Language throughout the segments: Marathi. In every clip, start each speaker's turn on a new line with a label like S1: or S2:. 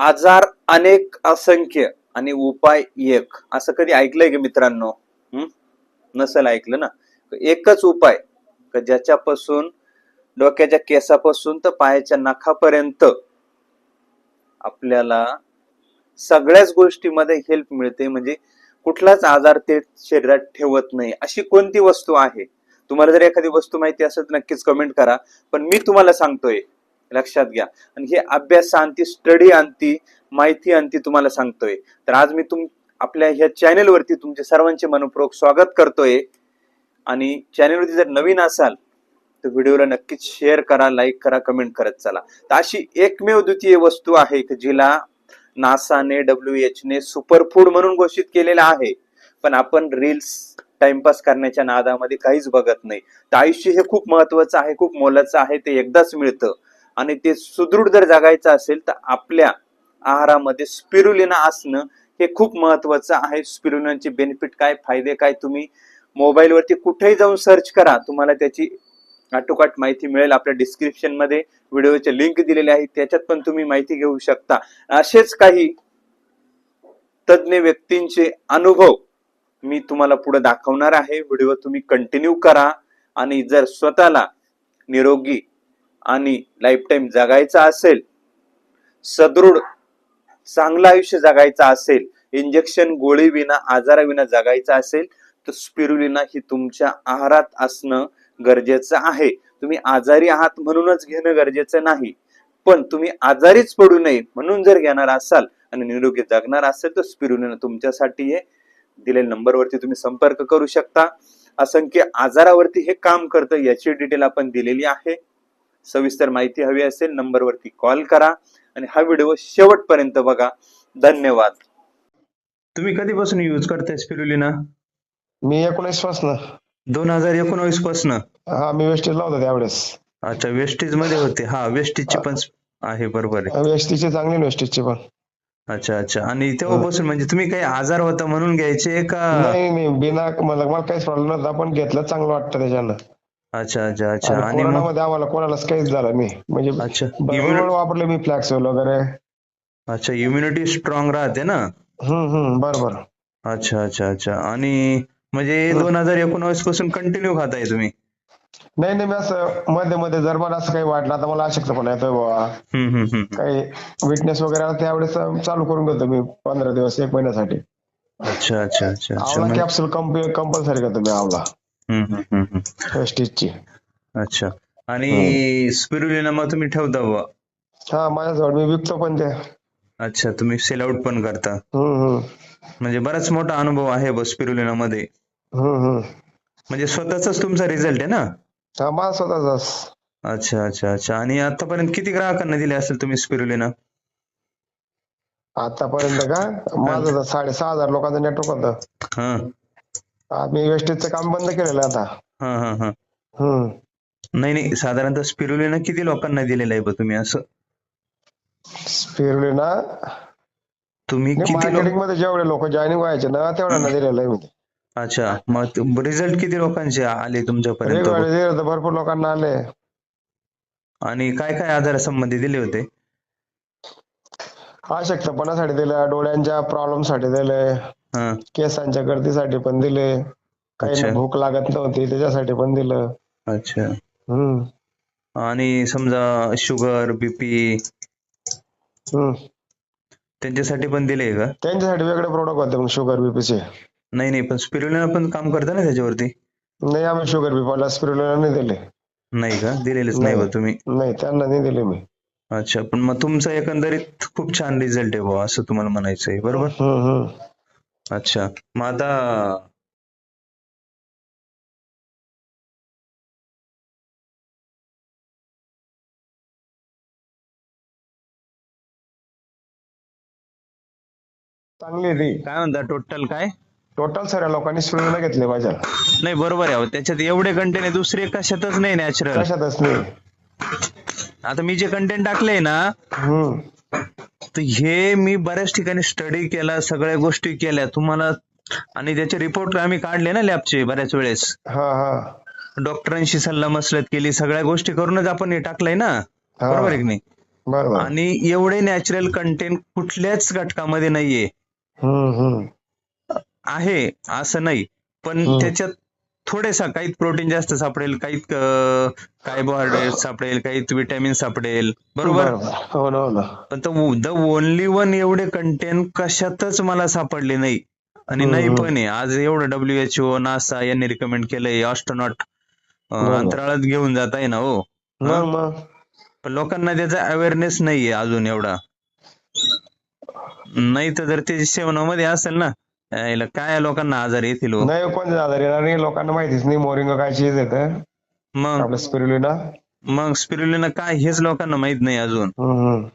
S1: आजार अनेक असंख्य आणि उपाय एक. असं कधी ऐकलंय की मित्रांनो? हम्म नसेल ऐकलं ना? एकच उपाय ज्याच्यापासून डोक्याच्या केसापासून तर पायाच्या नखापर्यंत आपल्याला सगळ्याच गोष्टीमध्ये हेल्प मिळते. म्हणजे कुठलाच आजार ते शरीरात ठेवत नाही. अशी कोणती वस्तू आहे? तुम्हाला जर एखादी वस्तू माहिती असेल तर नक्कीच कमेंट करा. पण मी तुम्हाला सांगतोय लक्षात घ्या. आणि हे अभ्यास आणती स्टडी आणती माहिती आणती तुम्हाला सांगतोय. तर आज मी तुम आपल्या ह्या चॅनेलवरती तुमचे सर्वांचे मनपूर्वक स्वागत करतोय. आणि चॅनेलवरती जर नवीन असाल तर व्हिडिओला नक्कीच शेअर करा लाईक करा कमेंट करत चला. तर अशी एकमेव द्वितीय वस्तू आहे की जिला नासाने डब्ल्यू एच ने सुपरफूड म्हणून घोषित केलेला आहे. पण आपण रील्स टाइमपास करण्याच्या नादामध्ये काहीच बघत नाही. तर आयुष्य हे खूप महत्वाचं आहे खूप मोलाचं आहे ते एकदाच मिळतं. आणि ते सुदृढ जर जगायचं असेल तर आपल्या आहारामध्ये स्पिरुलिना असणं हे खूप महत्वाचं आहे. स्पिरुलिनाचे बेनिफिट काय फायदे काय तुम्ही मोबाईलवरती कुठेही जाऊन सर्च करा. तुम्हाला त्याची आटोकाट माहिती मिळेल. आपल्या डिस्क्रिप्शनमध्ये व्हिडिओचे लिंक दिलेले आहे त्याच्यात पण तुम्ही माहिती घेऊ शकता. असेच काही तज्ज्ञ व्यक्तींचे अनुभव मी तुम्हाला पुढे दाखवणार आहे. व्हिडिओ तुम्ही कंटिन्यू करा आणि जर स्वतःला निरोगी आणि लाईफ टाईम जगायचा असेल सदृढ चांगलं आयुष्य जगायचं असेल इंजेक्शन गोळी विना आजाराविना जगायचं असेल तर स्पिरुलिना ही तुमच्या आहारात असणं गरजेचं आहे. तुम्ही आजारी आहात म्हणूनच घेणं गरजेचं नाही. पण तुम्ही आजारीच पडू नये म्हणून जर घेणार असाल आणि निरोगी जगणार असेल तर स्पिरुलिना तुमच्यासाठी हे दिलेल्या नंबरवरती तुम्ही संपर्क करू शकता. असंख्य आजारावरती हे काम करतं याची डिटेल आपण दिलेली आहे. सविस्तर माहिती हवी असेल नंबरवरती कॉल करा आणि हा व्हिडिओ शेवटपर्यंत बघा. धन्यवाद. तुम्ही कधीपासून यूज करताय स्पिरुलिना
S2: मी एकोणीस पासन.
S1: दोन हजार एकोणवीस पासन?
S2: हा मी वेस्टेजला होतो त्यावेळेस.
S1: अच्छा वेस्टेजमध्ये होते. हा वेस्टेजची पण आहे बरोबर आहे.
S2: वेस्टीचे चांगले वेस्टेजचे पण.
S1: अच्छा अच्छा. आणि तेव्हापासून म्हणजे तुम्ही काही आजार होता म्हणून घ्यायचे का?
S2: नाही नाही. बिना मला मला काहीच प्रॉब्लेम नव्हता. पण घेतलं चांगलं वाटतं त्याच्यानं.
S1: अच्छा अच्छा अच्छा.
S2: आणि कोरोनामध्ये आम्हाला कोणालाच काहीच झालं नाही. म्हणजे
S1: अच्छा. इम्युनिटी
S2: वापरले मी फ्लॅक्स वगैरे.
S1: अच्छा इम्युनिटी स्ट्रॉंग राहते ना?
S2: हम्म हम्म बरोबर.
S1: अच्छा अच्छा अच्छा. आणि म्हणजे दोन हजार एकोणावीसपासून कंटिन्यू खाताय तुम्ही?
S2: नाही नाही मी असं मध्ये मध्ये जर मला असं काही वाटलं आता मला अशक्तपणा येतोय बाबा काही विटनेस वगैरे आला त्यावेळेस चालू करून घेतो मी पंधरा दिवस एक महिन्यासाठी.
S1: अच्छा अच्छा अच्छा म्हणजे-
S2: कॅप्सूल कंपल्सरी घेतो मी आवला वेस्टीजची
S1: अच्छा. आणि स्पिरुलिना मग तुम्ही ठेवता बुवा?
S2: हा माझ्याजवळ मी विकतो पण ते.
S1: अच्छा तुम्ही सेल आउट पण करता. म्हणजे बराच मोठा अनुभव आहे बस स्पिरुलिना मध्ये. म्हणजे स्वतःचाच तुमचा रिझल्ट आहे ना?
S2: हा माझा स्वतःचाच.
S1: अच्छा अच्छा अच्छा. आणि आतापर्यंत किती ग्राहकांना दिले असेल तुम्ही स्पिरुलिना
S2: आतापर्यंत का? माझं साडेसहा हजार लोकांचं नेटवर्क होतं.
S1: हा.
S2: आम्ही वेस्टेजचं काम बंद केलेलं आता.
S1: हा हा हा.
S2: हम्म.
S1: नाही नाही साधारणतः स्पिरुलिना किती लोकांना दिलेलं आहे बा तुम्ही असं?
S2: स्पिरुलिना?
S1: तुम्ही किती लोक
S2: मार्केटिंगमध्ये जेवढे लोक जॉईनिंग व्हायचे ना तेवढ्यांना दिलेलं आहे मी.
S1: अच्छा मग रिझल्ट किती लोकांचे आले तुमच्यापर्यंत?
S2: वेगवेगळे दिले तर भरपूर लोकांना आले.
S1: आणि काय काय आजारासंबंधी दिले होते?
S2: अशक्तपणासाठी दिलं डोळ्यांच्या प्रॉब्लेमसाठी दिले. केसांच्या गर्दीसाठी पण दिले. काही. भूक लागत नव्हती त्याच्यासाठी पण दिलं.
S1: अच्छा.
S2: हम्म.
S1: आणि समजा शुगर बीपी
S2: हम्म.
S1: त्यांच्यासाठी पण दिले का?
S2: त्यांच्यासाठी वेगळे प्रोडक्ट होते मग शुगर बीपीचे
S1: नाही नाही पण स्पिरुलिना पण काम करतं ना त्याच्यावरती?
S2: नाही आम्ही शुगर बीपीला स्पिरुलिना नाही दिले.
S1: नाही का? दिलेलेच नाही बा. तुम्ही?
S2: नाही त्यांना नाही दिले मी.
S1: अच्छा पण मग तुमचा एकंदरीत खूप छान रिझल्ट आहे बुवा असं तुम्हाला म्हणायचं आहे बरोबर अच्छा. मग आता
S2: चांगली आहे ती.
S1: काय म्हणता टोटल काय?
S2: टोटल सगळ्या लोकांनी स्पिरुलिना घेतले माझ्या
S1: नाही बरोबर आहे अहो. त्याच्यात एवढे कंटेंट आहे दुसरे कशातच नाही नॅचरल
S2: कशातच नाही.
S1: आता मी जे कंटेंट टाकले ना
S2: हम्म.
S1: तर हे मी बऱ्याच ठिकाणी स्टडी केला सगळ्या गोष्टी केल्या. तुम्हाला आणि त्याचे रिपोर्ट आम्ही काढले ना लॅबचे बऱ्याच वेळेस.
S2: हा हा.
S1: डॉक्टरांशी सल्ला मसलत केली सगळ्या गोष्टी करूनच आपण हे टाकलंय ना. बरोबर आहे की नाही? आणि एवढे नॅचरल कंटेंट कुठल्याच घटकामध्ये नाहीये. आहे असं नाही. पण. त्याच्यात थोडेसा काही प्रोटीन जास्त सापडेल काही कार्बोहायड्रेट सापडेल काही विटॅमिन सापडेल. बरोबर?
S2: हो हो
S1: पण द ओनली वन एवढे कंटेंट कशातच मला सापडले नाही. आणि नाही. पण आहे. आज एवढं डब्ल्यूएचओ नासा यांनी रिकमेंड केलंय ऑस्ट्रोनॉट. अंतराळात घेऊन जात आहे ना हो. पण लोकांना त्याचा अवेअरनेस नाहीये अजून एवढा. नाही तर जर ते सेवनामध्ये असेल ना याला काय लोकांना आजार येतील हो.
S2: नाही कोणते आजार येणार नाही लोकांना माहितीच नाही मोरिंग काय चीज येतं
S1: मग?
S2: आपलं स्पिरुलिना
S1: मग स्पिरुलिना काय हेच लोकांना माहीत नाही अजून.
S2: हम्म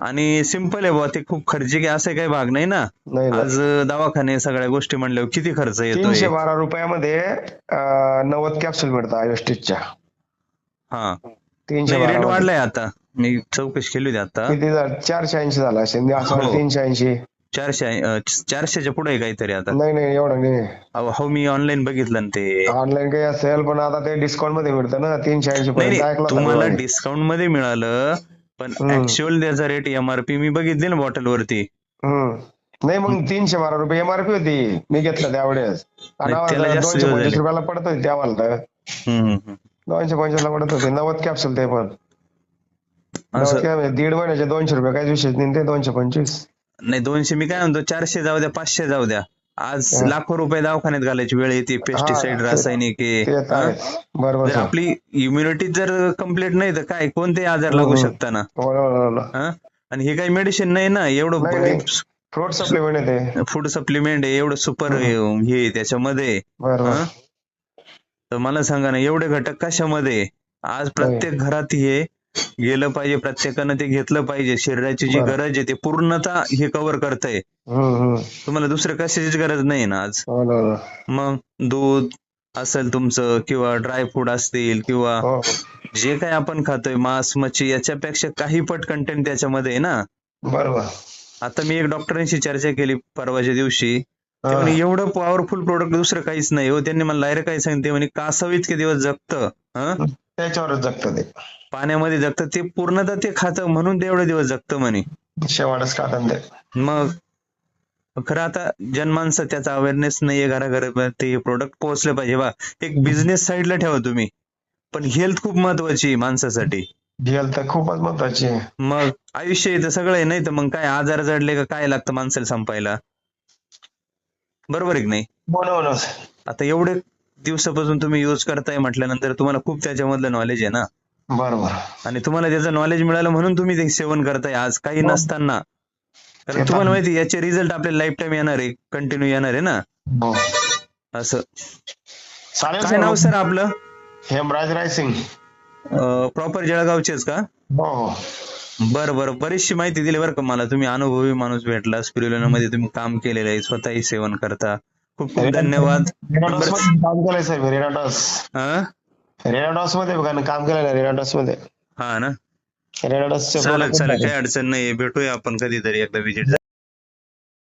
S1: आणि सिंपल आहे बुवा ते खूप खर्चिक आहे असे काही भाग नाही ना.
S2: नाही ना
S1: आज दवाखाने सगळ्या गोष्टी म्हणल्यावर किती खर्च
S2: तीनशे बारा रुपयामध्ये अं, नव्वद कॅप्सूल मिळतात आयोस्टिकच्या
S1: हा.
S2: तीनशे
S1: रेट
S2: बारा
S1: वाढलाय आता. मी चौकशी केली होती आता.
S2: किती झालं? चारशे ऐंशी झाला असेल. असं
S1: हो.
S2: तीनशे ऐंशी.
S1: चारशे अं, चारशेच्या पुढे आहे काहीतरी आता.
S2: नाही नाही एवढं नाही.
S1: अहो हो मी ऑनलाईन बघितलं ना ते.
S2: ऑनलाईन काही असेल पण आता ते डिस्काउंटमध्ये मिळतं ना तीनशे ऐंशी
S1: नाही
S2: पर्यंत
S1: नाही
S2: ऐकलं होतं
S1: तुम्हाला
S2: मी.
S1: डिस्काउंटमध्ये मिळालं पण. ऍक्च्युअल त्याचा रेट एमआरपी मी बघितली ना बॉटल वरती.
S2: हम्म. नाही मग तीनशे बारा रुपये एमआरपी होती. मी घेतलं त्यावेळेस आणि
S1: नाही, त्याला
S2: आम्हाला
S1: जास्त
S2: दोनशे
S1: दिवस
S2: पंचवीस
S1: झाले.
S2: रुपयाला पडत होती त्यावेळेला तर
S1: हम्म, हम्म, हम्म.
S2: दोनशे पंचवीस ला पडत होते. नव्वद कॅप्सूल ते पण.
S1: असं.
S2: दीड महिन्याचे दोनशे रुपये काय विशेष नाही ते दोनशे पंचवीस.
S1: नाही दोनशे मी काय म्हणतो चारशे जाऊ द्या पाचशे जाऊ द्या आज
S2: हा.
S1: लाखो रुपये दवाखान्यात घालायची वेळ येते पेस्टिसाइड रासायनिक हा?
S2: बरोबर.
S1: आपली इम्युनिटी जर कंप्लीट नाही तर काय कोणते आजार लागू. शकता ना
S2: हो ना, हो ना.
S1: हा? आणि हे काही मेडिसिन नाही ना एवढं.
S2: फ्रूट सप्लिमेंट आहे
S1: फूड सप्लिमेंट आहे एवढं सुपर हे त्याच्यामध्ये हा? तर मला सांगा ना एवढे घटक कशामध्ये? आज प्रत्येक घरात हे गेलं पाहिजे प्रत्येकानं ते घेतलं पाहिजे. शरीराची जी. गरज आहे ते पूर्णतः हे कव्हर करतंय. तुम्हाला दुसरं कशाचीच गरज नाही ना आज.
S2: हो हो.
S1: मग दूध असेल तुमचं किंवा ड्राय फूड असतील किंवा
S2: हो.
S1: जे काही आपण खातोय मांस मच्छी याच्यापेक्षा काही पट कंटेंट त्याच्यामध्ये आहे ना.
S2: बरोबर.
S1: आता मी एक डॉक्टरांशी चर्चा केली परवाच्या दिवशी. एवढं पॉवरफुल प्रोडक्ट दुसरं काहीच नाही हो. त्यांनी मला डायरेक्ट काय सांगितले. म्हणे कासव इतके दिवस जगतं. हं?
S2: त्याच्यावरच जगतं ते.
S1: पाण्यामध्ये जगतं ते पूर्णतः ते खातं म्हणून ते एवढे दिवस जगतं म्हणे.
S2: शेवाळच खातात ते.
S1: मग खरं आता जनमानसं त्याचा अवेअरनेस नाहीये घराघर ते प्रोडक्ट पोहोचले पाहिजे. बा एक बिझनेस साईडला ठेवा तुम्ही. पण हेल्थ खूप महत्वाची आहे माणसासाठी.
S2: हेल्थ तर खूपच महत्वाची आहे.
S1: मग आयुष्य इथं सगळं आहे नाही तर मग काय आजार जडले का काय लागतं माणसाला संपायला? बरोबर आहे की नाही? आता एवढे दिवसापासून तुम्ही युज करताय म्हटल्यानंतर तुम्हाला खूप त्याच्यामधलं नॉलेज आहे ना?
S2: बरोबर.
S1: आणि तुम्हाला त्याचं नॉलेज मिळालं म्हणून तुम्ही ते सेवन करताय आज. काही
S2: हो.
S1: नसताना. कारण
S2: तर
S1: तुम्हाला. माहिती आहे, याचे रिझल्ट आपल्याला लाईफ टाइम येणार आहे. कंटिन्यू येणार आहे ना?
S2: हो.
S1: असं. काय नाव सर आपलं?
S2: हेमराज रायसिंग
S1: प्रॉपर जळगावचेच का?
S2: हो हो.
S1: बरं बरं. बरीचशी माहिती दिली बरं का मला. तुम्ही अनुभवी माणूस भेटला स्पिरुलिना मध्ये तुम्ही काम केलेलं आहे. स्वतःही सेवन करता. खूप खूप धन्यवाद.
S2: काम केलंय सर मी रेनाडॉस
S1: हा?
S2: रेनाडॉसमध्ये बघा ना काम केलंय रेनाडॉसमध्ये.
S1: हा ना?
S2: रेनाडॉस
S1: चालेल चालेल काही अडचण नाही भेटूया आपण कधीतरी एकदा विजिट